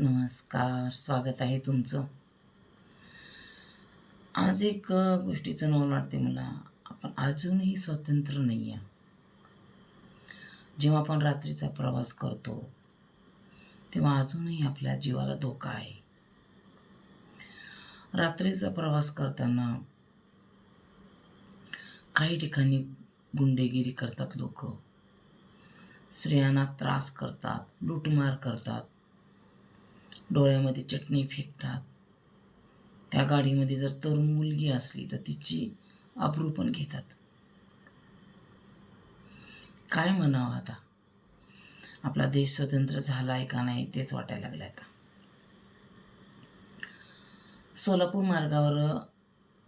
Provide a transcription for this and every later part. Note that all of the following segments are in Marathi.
नमस्कार स्वागत आहे तुमचं. आज एक गोष्टीचं नोंद वाटते मला. आपण अजूनही स्वतंत्र नाही आहे जेव्हा आपण रात्रीचा प्रवास करतो तेव्हा अजूनही आपल्या जीवाला धोका आहे. रात्रीचा प्रवास करताना काही ठिकाणी गुंडेगिरी करतात लोक. स्त्रियांना त्रास करतात लूटमार करतात. डोळ्यामध्ये चटणी फेकतात. त्या गाडीमध्ये जर तरुण मुलगी असली तर तिची अब्रू पण घेतात. काय म्हणावं आता? आपला देश स्वतंत्र झाला आहे का नाही तेच वाटायला लागलं आता. सोलापूर मार्गावर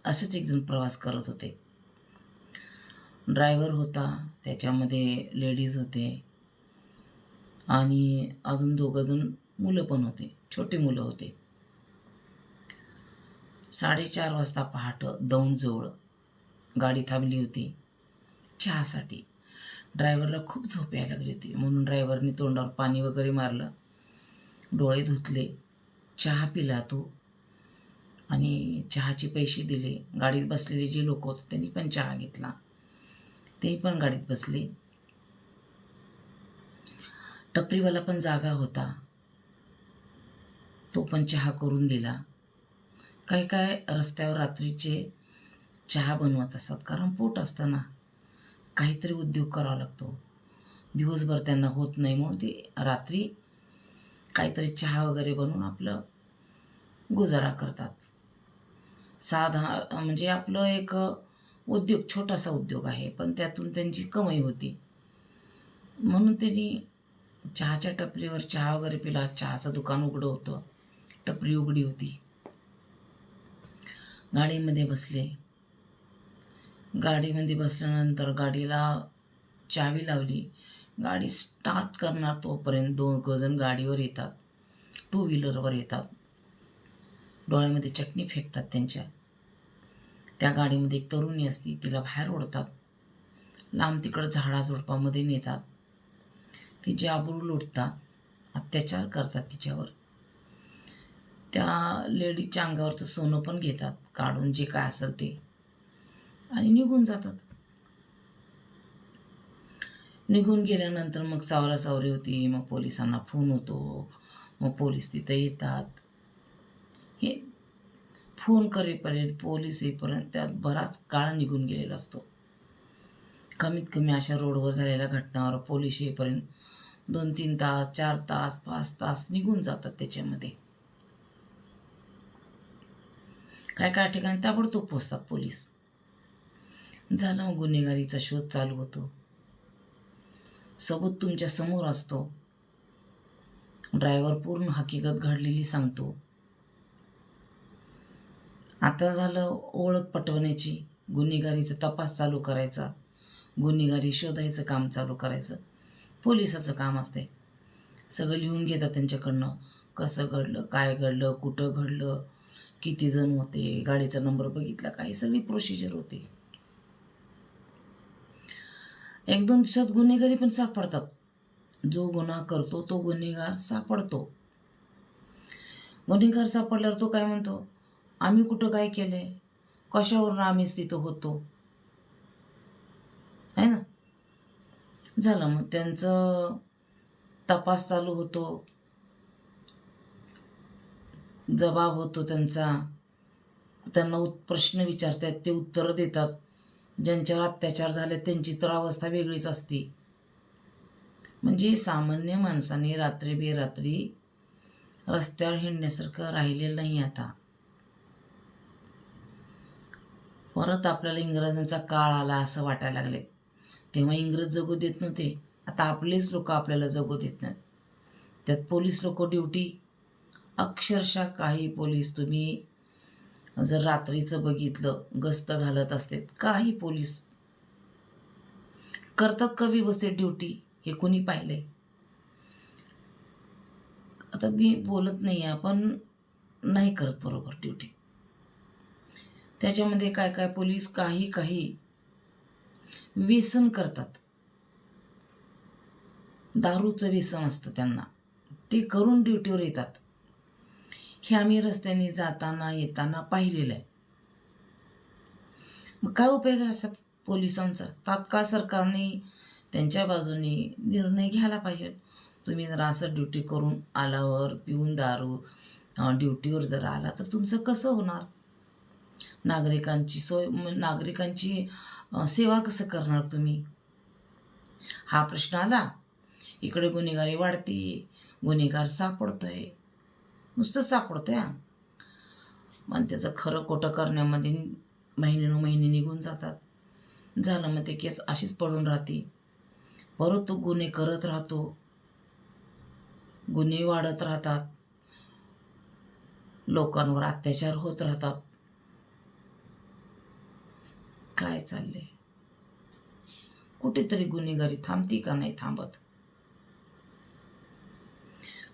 असेच एक जण प्रवास करत होते. ड्रायव्हर होता त्याच्यामध्ये लेडीज होते आणि अजून दोघंजण मुलं पण होते छोटे मुलं होते. साडेचार वाजता पहाट दौंडजवळ गाडी थांबली होती. चहासाठी. ड्रायव्हरला खूप झोप यायला लागली होती. म्हणून ड्रायव्हरने तोंडावर पाणी वगैरे मारलं. डोळे धुतले. चहा पिला तो. आणि चहाचे पैसे दिले. गाडीत बसलेले जे लोक होते त्यांनी पण चहा घेतला. ते पण गाडीत बसले. टपरीवाला पण जागा होता. तो पण चहा करून दिला. काय काय रस्त्यावर रात्रीचे चहा बनवत असतात कारण पोट असताना काहीतरी उद्योग करावा लागतो. दिवसभर त्यांना होत नाही म्हणून ते रात्री काहीतरी चहा वगैरे बनवून आपलं गुजारा करतात. साधा म्हणजे आपलं एक उद्योग छोटासा उद्योग आहे पण त्यातून त्यांची कमाई होती. म्हणून त्यांनी चहाच्या टपरीवर चहा वगैरे पिला चहाचं दुकान उघडं होतं. टपरी उघडी होती. गाडीमध्ये बसले. गाडीमध्ये बसल्यानंतर गाडीला चावी लावली. गाडी स्टार्ट करणार तोपर्यंत दोन गजन गाडीवर येतात. टू व्हीलरवर येतात. डोळ्यामध्ये चटणी फेकतात त्यांच्या. त्या गाडीमध्ये एक तरुणी असती तिला बाहेर ओढतात. लांब तिकडं झाडाझुडपामध्ये नेतात. तिचे आबरू लुटतात अत्याचार करतात तिच्यावर. त्या लेडीजच्या अंगावरचं सोनं पण घेतात काढून जे काय असेल ते. आणि निघून जातात. निघून गेल्यानंतर मग सावरा सावरी होती मग पोलिसांना फोन होतो मग पोलीस तिथं येतात. हे फोन करेपर्यंत पोलीस येईपर्यंत त्यात बराच काळ निघून गेलेला असतो. कमीत कमी अशा रोडवर झालेल्या घटनावर पोलीस येईपर्यंत दोन तीन तास चार तास पाच तास निघून जातात त्याच्यामध्ये. काय काय ठिकाणी ताबडतोब पोचतात पोलीस. झालं मग गुन्हेगारीचा शोध चालू होतो. सोबत तुमच्यासमोर असतो. ड्रायव्हर पूर्ण हकीकत घडलेली सांगतो. आता झालं ओळख पटवण्याची गुन्हेगारीचा तपास चालू करायचा गुन्हेगारी शोधायचं काम चालू करायचं पोलिसाचं काम असते सगळं लिहून घेतात त्यांच्याकडनं कसं घडलं काय घडलं कुठं घडलं किती जण होते गाडीचा नंबर बघितला काही सगळी प्रोसिजर होती. एक दोन दिवसात गुन्हेगारी पण सापडतात. जो गुन्हा करतो तो गुन्हेगार सापडतो. गुन्हेगार सापडल्यावर तो काय म्हणतो? आम्ही कुठं काय केलंय? कशावरून आम्ही तिथं होतो? आहे ना? झालं मग. त्यांचं तपास चालू होतो. जबाब होतो त्यांचा. त्यांना प्रश्न विचारतात ते उत्तरं देतात. ज्यांच्यावर अत्याचार झाले त्यांची तर अवस्था वेगळीच असते. म्हणजे सामान्य माणसाने रात्री बेरात्री रस्त्यावर हिंडण्यासारखं राहिलेलं नाही आता. परत आपल्याला इंग्रजांचा काळ आला असं वाटायला लागले तेव्हा इंग्रज जगू देत नव्हते. आता आपलेच लोक आपल्याला जगू देत नाहीत. त्यात पोलीस लोक ड्युटी अक्षरशः काही पोलीस तुम्ही जर रात्रीचं बघितलं गस्त घालत असते काही पोलीस करतात का व्यवस्थित ड्युटी? हे कोणी पाहिले आता मी बोलत नाही आहे पण नाही करत बरोबर ड्युटी. त्याच्यामध्ये काय काय पोलीस काही काही व्यसन करतात. दारूचं व्यसन असतं त्यांना. ते करून ड्युटीवर येतात. हे आम्ही रस्त्याने जाताना येताना पाहिलेलं आहे. मग काय उपयोग आहे असा पोलिसांचा? तात्काळ सरकारने त्यांच्या बाजूने निर्णय घ्यायला पाहिजे. तुम्ही जर असं ड्युटी करून आल्यावर पिऊन दारू ड्युटीवर जर आला तर तुमचं कसं होणार? नागरिकांची सोय नागरिकांची सेवा कसं करणार तुम्ही? हा प्रश्न आला. इकडे गुन्हेगारी वाढते गुन्हेगार सापडतोय. नुसतं सापडतं हा. पण त्याचं खरं खोटं करण्यामध्ये महिन्यानं महिने निघून जातात. झालं मग ते केस अशीच पडून राहते. परत तो गुन्हे करत राहतो. गुन्हे वाढत राहतात. लोकांवर अत्याचार होत राहतात. काय चाललंय? कुठेतरी गुन्हेगारी थांबती का नाही थांबत?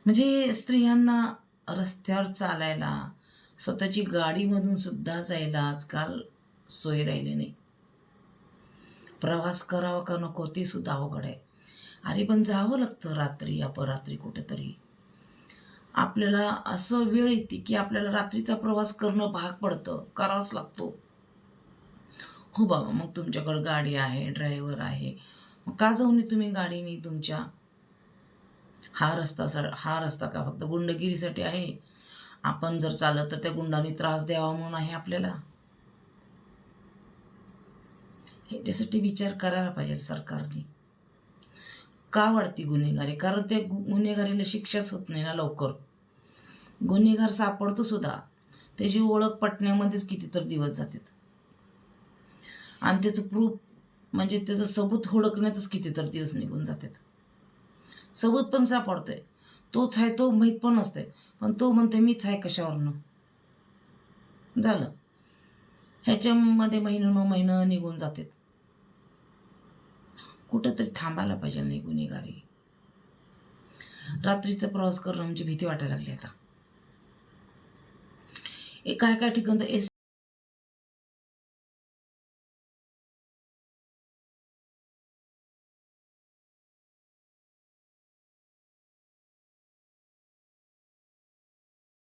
म्हणजे स्त्रियांना रस्त्यावर चालायला स्वतःची गाडीमधून सुद्धा जायला आजकाल सोय राहिली नाही. प्रवास करावा का नको ते सुद्धा अवघड आहे. अरे पण जावं लागतं रात्री अपरात्री कुठेतरी. आपल्याला असं वेळ येते की आपल्याला रात्रीचा प्रवास करणं भाग पडतं करावाच लागतो. हो बाबा मग तुमच्याकडं गाडी आहे ड्रायव्हर आहे. मग का जाऊन तुम्ही गाडीने तुमच्या हा रस्ता सा हा रस्ता का? फक्त गुंडगिरीसाठी आहे. आपण जर चालत तर त्या गुंडांनी त्रास द्यावा म्हणून आहे आपल्याला. ह्याच्यासाठी विचार करायला पाहिजे सरकारने. का वाढती गुन्हेगारी? कारण त्या गु- गुन्हेगारीला शिक्षाच होत नाही ना लवकर. गुन्हेगार सापडतो सुद्धा. त्याची ओळख पटण्यामध्येच कितीतर दिवस जातात. आणि त्याचं प्रूफ म्हणजे त्याचं सबूत हुडकण्यातच कितीतर दिवस निघून जातात. सबूत पण सापडतोय. तोच आहे तो माहीत पण असतंय पण तो म्हणते मीच आहे कशावरनं? झालं. ह्याच्यामध्ये महिनं महिनं निघून जातात कुठंतरी थांबायला पाहिजे नाही गुन्हेगारी. रात्रीचा प्रवास करणं म्हणजे भीती वाटायला लागली आता. ए काय काय ठिकाण तर एस